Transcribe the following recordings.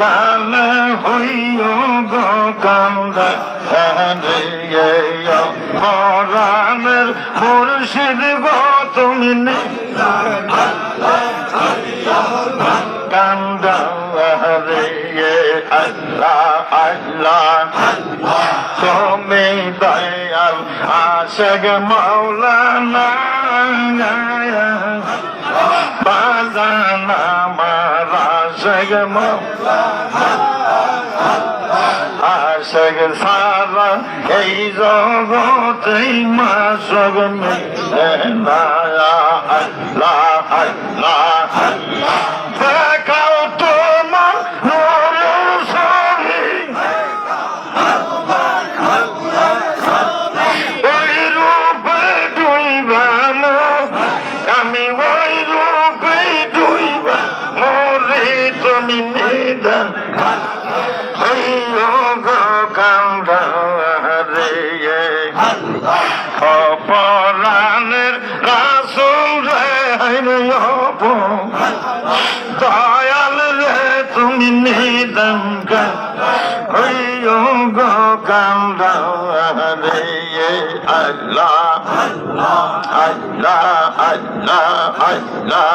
কালে হইও গো কান্দা পরাণের মুর্শিদ গো তুমি কান্দা রে আল্লাহ আল্লাহ তুমি দয়াল আশক মৌলানা বাজানা মারা আশক মৌলানা আশক সারা এই জগতে মাসক মিলে না আল্লাহ। তুমি নিদান হইও গো কান্দা রে অপরাণের রাসুল রে হইব দয়াল রে, তুমি নিদান হইও গো। কান্দা রে আল্লাহ। আল্লাহ আল্লাহ আল্লাহ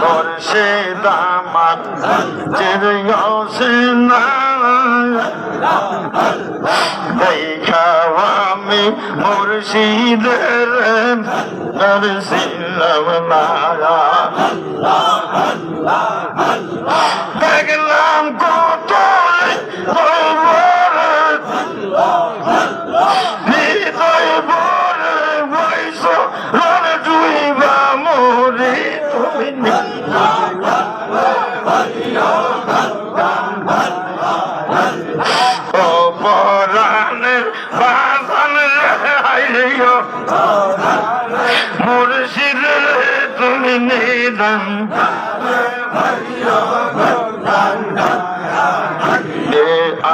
মুর্শিদ আমার চিরও সিনা দেখাও আমি মুর্শিদের দর্শিলাম না দেখলাম কত মুর্শিদ তুমি নিদান।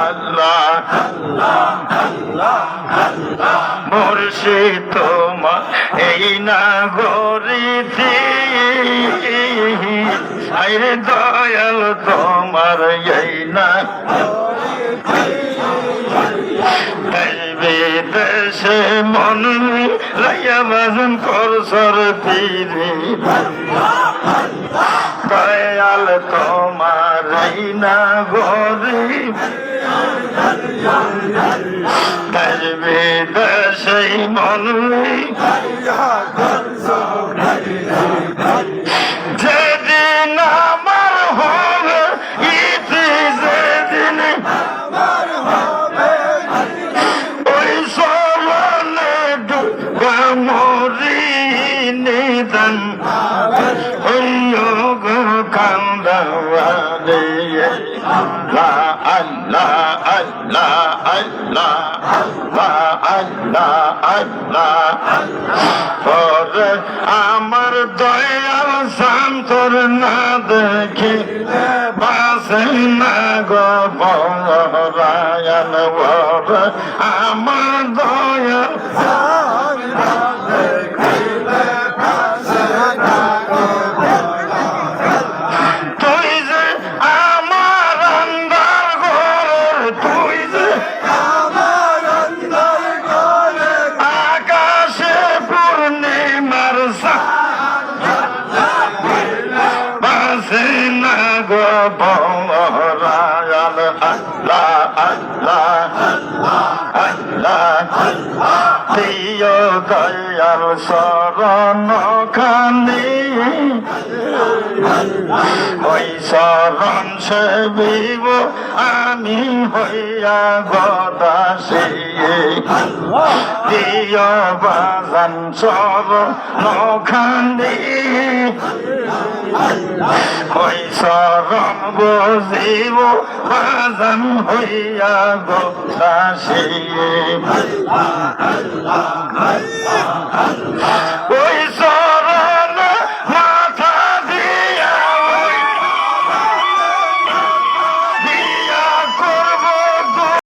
আল্লাহ, মুর্শিদ তোমা এই না গরিতি আরে দয়াল তোমার এই না মন লাইয়া বাজন কর সর তীরে। দয়াল তোমার না গরিব করবে দশই মনলি আল্লাহ আল্লাহ আল্লাহ আল্লাহ আল্লাহ আল্লাহ ওরে আমার দয়াল শান্তর না দেখে বাসে না গো বরায়ন ওরে। আমার দয়াল প্রিয় দয়াল শরণ খানি ওই শরণ সেবিব আমি হইয়া গদাসি। প্রিয় বাজান শরণ খানি ওই শরণ বজিব, বাজান হইয়া গদাসি।